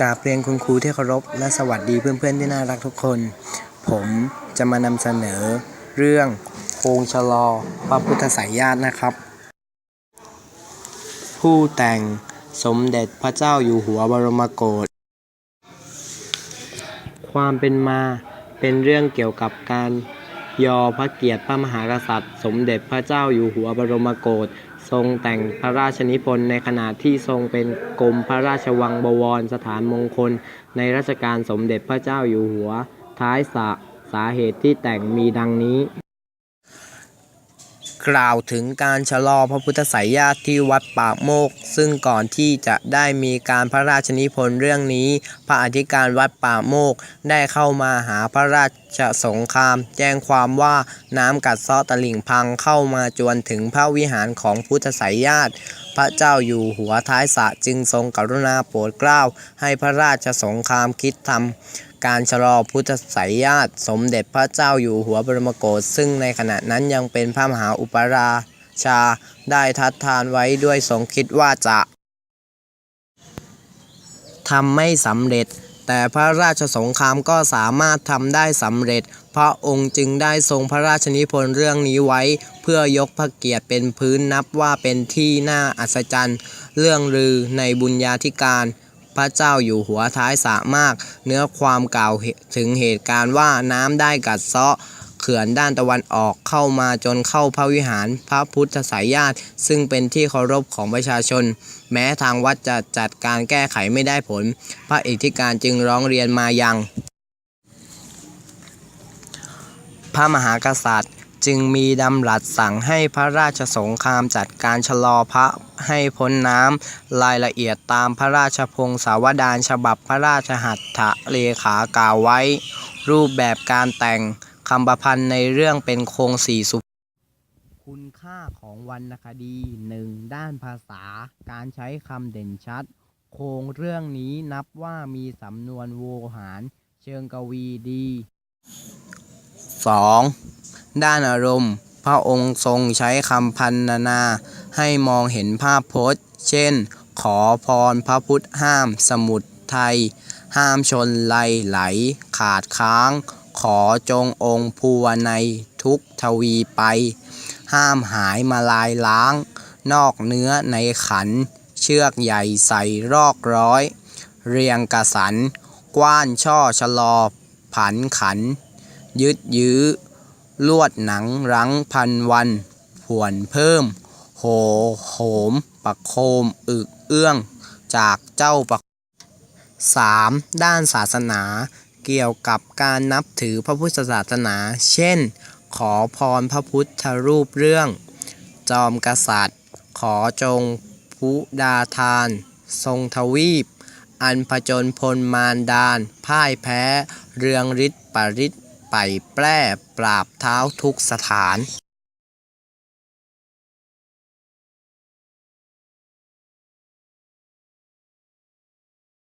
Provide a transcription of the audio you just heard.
กราบเรียนคุณครูที่เคารพและสวัสดีเพื่อนๆที่น่ารักทุกคน ผมจะมานำเสนอเรื่องโคงชะลอพระพุทธสายญาตินะครับ ผู้แต่งสมเด็จพระเจ้าอยู่หัวบรมโกศความเป็นมาเป็นเรื่องเกี่ยวกับการ ยอพระเกียรติพระมหากษัตริย์ สมเด็จพระเจ้าอยู่หัวบรมโกศทรงแต่งพระราชนิพนธ์ในขณะที่ทรงเป็นกรมพระราชวังบวรสถานมงคล ในรัชกาลสมเด็จพระเจ้าอยู่หัว ท้ายสะสาเหตุที่แต่งมีดังนี้ กล่าวถึงการชะลอพระพุทธไสยญาติที่วัดปากโมก ซึ่งก่อนที่จะได้มีการพระราชนิพนธ์เรื่องนี้ พระอธิการวัดปากโมก ได้เข้ามาหาพระราชสงคราม แจ้งความว่าน้ำกัดเซาะตลิ่งพังเข้ามาจวนถึงพระวิหารของพุทธไสยญาติพระเจ้าอยู่หัวท้ายสะจึงทรงกรุณาโปรดเกล้าให้พระราชสงครามคิดทำ การชะลอพุทธไสยญาติสมเด็จพระเจ้าอยู่หัวบรมโกศซึ่งในขณะนั้นยังเป็นพระมหาอุปราชาได้ทัดทานไว้ด้วยทรงคิดว่าจะทำไม่สำเร็จ แต่พระราชสงครามก็สามารถทำได้สำเร็จ พระองค์จึงได้ทรงพระราชนิพนธ์เรื่องนี้ไว้ เพื่อยกพระเกียรติเป็นพื้นนับว่าเป็นที่น่าอัศจรรย์ เรื่องลือในบุญญาธิการ พระเจ้าอยู่หัวท้ายสระมาก เนื้อความกล่าวถึงเหตุการณ์ว่าน้ำได้กัดเซาะเขื่อนด้านตะวันออกเข้ามาจนเข้าพระวิหารพระพุทธสายญาติ ซึ่งเป็นที่เคารพของประชาชน แม้ทางวัดจะจัดการแก้ไขไม่ได้ผล พระอิทธิการจึงร้องเรียนมายัง พระมหากษัตริย์ จึงมีดำรัสสั่งให้พระราชสงครามจัดการชะลอพระให้พ้นน้ำรายละเอียดตามพระราชพงศาวดารฉบับพระราชหัตถเลขากล่าวไว้ รูปแบบการแต่งคำประพันธ์ในเรื่องเป็นโครงสี่สุคุณค่าของวรรณคดีหนึ่งด้านภาษา การใช้คำเด่นชัด โครงเรื่องนี้นับว่ามีสำนวนโวหาร เชิงกวีดี 2. ด้านอารมณ์ พระองค์ทรงใช้คำพันนา ให้มองเห็นภาพพจน์ เช่น ขอพรพระพุทธห้าม สมุดไทย ห้ามชนไหลไหล ขาดค้าง ขอจงองค์ภูวในทุกทวีไป ห้ามหายมาลายล้าง นอกเนื้อในขัน เชือกใหญ่ใส่รอกร้อย เรียงกระสัน กว้านช่อชะลอ ผันขัน ยึดยื้อ ลวดหนังรั้งพันวันผวนเพิ่ม โหโหมประโคม อึกเอื้อง จากเจ้าประ 3. ด้านศาสนา เกี่ยวกับการนับถือพระพุทธศาสนา เช่น ขอพรพระพุทธรูปเรื่อง จอมกษัตริย์ ขอจงพุดาทาน ทรงทวีป อันผจญพลมารดาน พ่ายแพ้ เรืองฤทธิ์ปริศ ไปแปร่ปราบเท้าทุกสถาน